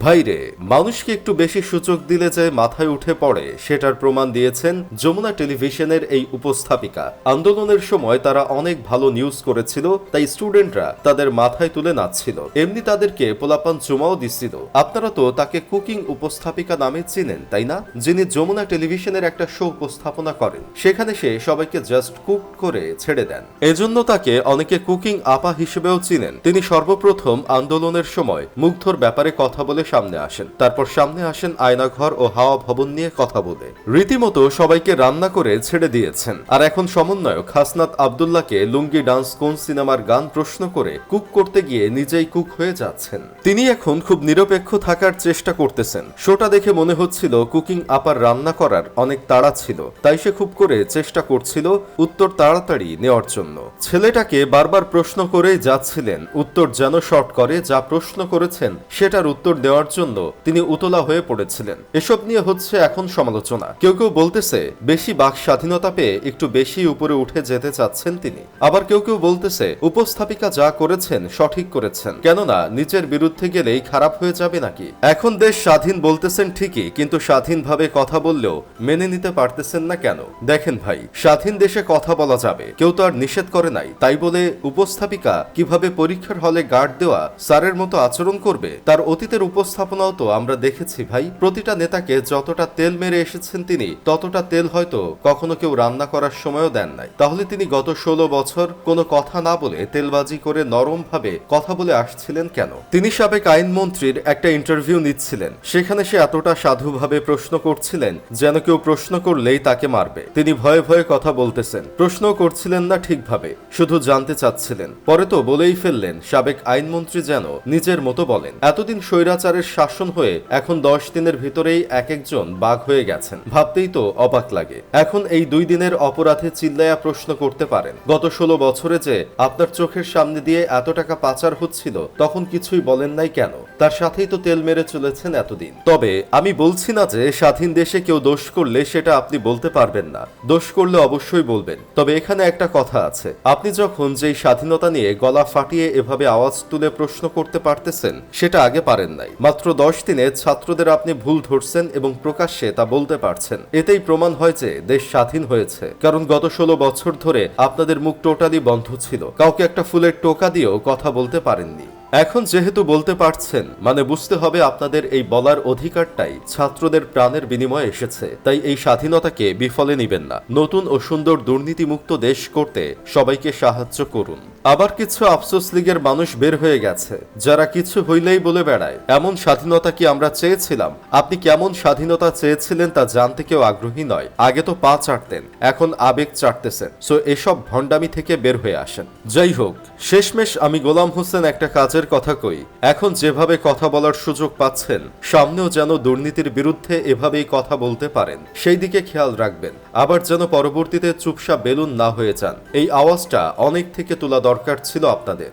ভাইরে, মানুষকে একটু বেশি সুযোগ দিলে যে মাথায় উঠে পড়ে, সেটার প্রমাণ দিয়েছেন যমুনা টেলিভিশনের এই উপস্থাপিকা। আন্দোলনের সময় তারা অনেক ভালো নিউজ করেছিল, তাই স্টুডেন্টরা তাদের মাথায় তুলে নাচছিল। এমনি তাদেরকে পোলাপান জমাও দিচ্ছিল। আপনারা তো তাকে কুকিং উপস্থাপিকা নামে চিনেন, তাই না? যিনি যমুনা টেলিভিশনের একটা শো উপস্থাপনা করেন। সেখানে সে সবাইকে জাস্ট কুক করে ছেড়ে দেন। এজন্য তাকে অনেকে কুকিং আপা হিসেবেও চিনেন। তিনি সর্বপ্রথম আন্দোলনের সময় মুগ্ধর ব্যাপারে কথা বলে সামনে আসেন। তারপর সামনে আসেন আয়নাঘর ও হাওয়া ভবন নিয়ে কথা বলে। রীতিমতো সবাইকে রান্না করে ছেড়ে দিয়েছেন। আর এখন সমন্বয়ক হাসনাত আবদুল্লাহকে লুঙ্গি ডান্স কোন সিনেমার গান প্রশ্ন করে কুক করতে গিয়ে নিজেই কুক হয়ে যাচ্ছেন। তিনি এখন খুব নিরপেক্ষ থাকার চেষ্টা করতেছেন। শোটা দেখে মনে হচ্ছিল কুকিং আপার রান্না করার অনেক তাড়া ছিল। তাই সে খুব করে চেষ্টা করছিল উত্তর তাড়াতাড়ি নেওয়ার জন্য। ছেলেটাকে বারবার প্রশ্ন করেই যাচ্ছিলেন, উত্তর যেন শর্ট করে যা প্রশ্ন করেছেন সেটার উত্তর দেওয়ার জন্য তিনি উতলা হয়ে পড়েছিলেন। এসব নিয়ে হচ্ছে এখন সমালোচনা। কেউ কেউ বলতেছে, বেশি বাক স্বাধীনতা পেয়ে একটু বেশি উপরে উঠে যেতে চাচ্ছেন তিনি। আবার কেউ কেউ বলতেছে, উপস্থাপিকা যা করেছেন সঠিক করেছেন। কেননা, নিজের বিরুদ্ধে গেলেই খারাপ হয়ে যাবে নাকি? এখন দেশ স্বাধীন বলতেছেন ঠিকই, কিন্তু স্বাধীনভাবে কথা বললেও মেনে নিতে পারতেছেন না কেন? দেখেন ভাই, স্বাধীন দেশে কথা বলা যাবে। কেউ তো আর নিষেধ করে নাই। তাই বলে উপস্থাপিকা কীভাবে পরীক্ষার হলে গার্ড দেওয়া, স্যারের মতো আচরণ করবে, তার অতীতের উপস্থাপনাও তো আমরা দেখেছি ভাই। প্রতিটা নেতাকে যতটা তেল মেরে এসেছেন তিনি, ততটা তেল হয়তো কখনো কেউ রান্না করার সময়ও দেন নাই। তাহলে তিনি গত ষোলো বছর কোনো কথা না বলে তেলবাজি করে নরম ভাবে কথা বলে আসছিলেন কেন? তিনি সাবেক আইনমন্ত্রীর একটা ইন্টারভিউ নিচ্ছিলেন। সেখানে সে এতটা সাধুভাবে প্রশ্ন করছিলেন যেন কেউ প্রশ্ন করলেই তাকে মারবে। তিনি ভয়ে ভয়ে কথা বলতেছেন। প্রশ্ন করছিলেন না ঠিকভাবে, শুধু জানতে চাচ্ছিলেন। পরে তো বলেই ফেললেন সাবেক আইনমন্ত্রী যেন নিজের মতো বলেন। এতদিন স্বৈরাচারের শাসন হয়ে এখন দশ দিনের ভিতরেই এক একজন বাঘ হয়ে গেছেন। ভাবতেই তো অবাক লাগে। এখন এই দুই দিনের অপরাধে চিল্লায়া প্রশ্ন করতে পারেন, গত ষোলো বছরে যে আপনার চোখের সামনে দিয়ে এত টাকা পাচার হচ্ছিল, তখন কিছুই বলেন নাই কেন? তার সাথেই তো তেল মেরে চলেছেন এতদিন। তবে আমি বলছি না যে স্বাধীন দেশে কেউ দোষ করলে সেটা আপনি বলতে পারবেন না। দোষ করলে অবশ্যই বলবেন। তবে এখানে একটা কথা আছে। আপনি যখন যেই স্বাধীনতা নিয়ে গলা ফাটিয়ে এভাবে আওয়াজ তুলে প্রশ্ন করতে পারতেছেন, সেটা আগে পারেন নাই। মাত্র দশ দিনে ছাত্রদের আপনি ভুল ধরছেন এবং প্রকাশ্যে তা বলতে পারছেন। এতেই প্রমাণ হয় যে দেশ স্বাধীন হয়েছে। কারণ গত ষোলো বছর ধরে আপনাদের মুখ টোটালি বন্ধ ছিল। কাউকে একটা ফুলের টোকা দিয়েও কথা বলতে পারেননি। এখন যেহেতু বলতে পারছেন মানে বুঝতে হবে আপনাদের এই বলার অধিকারটাই ছাত্রদের প্রাণের বিনিময়ে এসেছে, তাই এই স্বাধীনতাকে বিফলে নিবেন না। নতুন ও সুন্দর দুর্নীতিমুক্ত দেশ করতে সবাইকে সাহায্য করুন। আবার কিছু আফসোস লীগের মানুষ বের হয়ে গেছে, যারা কিছু হইলেই বলে বেড়ায়। এমন স্বাধীনতা কি আমরা চেয়েছিলাম? আপনি কেমন স্বাধীনতা চেয়েছিলেন তা জানতে কেউ আগ্রহী নয়। আগে তো পা চাটতেন, এখন আবেগ চাটতেছেন। সো এসব ভণ্ডামি থেকে বের হয়ে আসেন। যাই হোক, শেষমেশ আমি গোলাম হোসেন একটা কাজের কথা কই। এখন যেভাবে কথা বলার সুযোগ পাচ্ছেন, সামনেও যেন দুর্নীতির বিরুদ্ধে এভাবেই কথা বলতে পারেন। সেই দিকে খেয়াল রাখবেন, আবার যেন পরবর্তীতে চুপসা বেলুন না হয়ে যান। এই আওয়াজটা অনেক থেকে তোলা দরকার ছিল আপনাদের।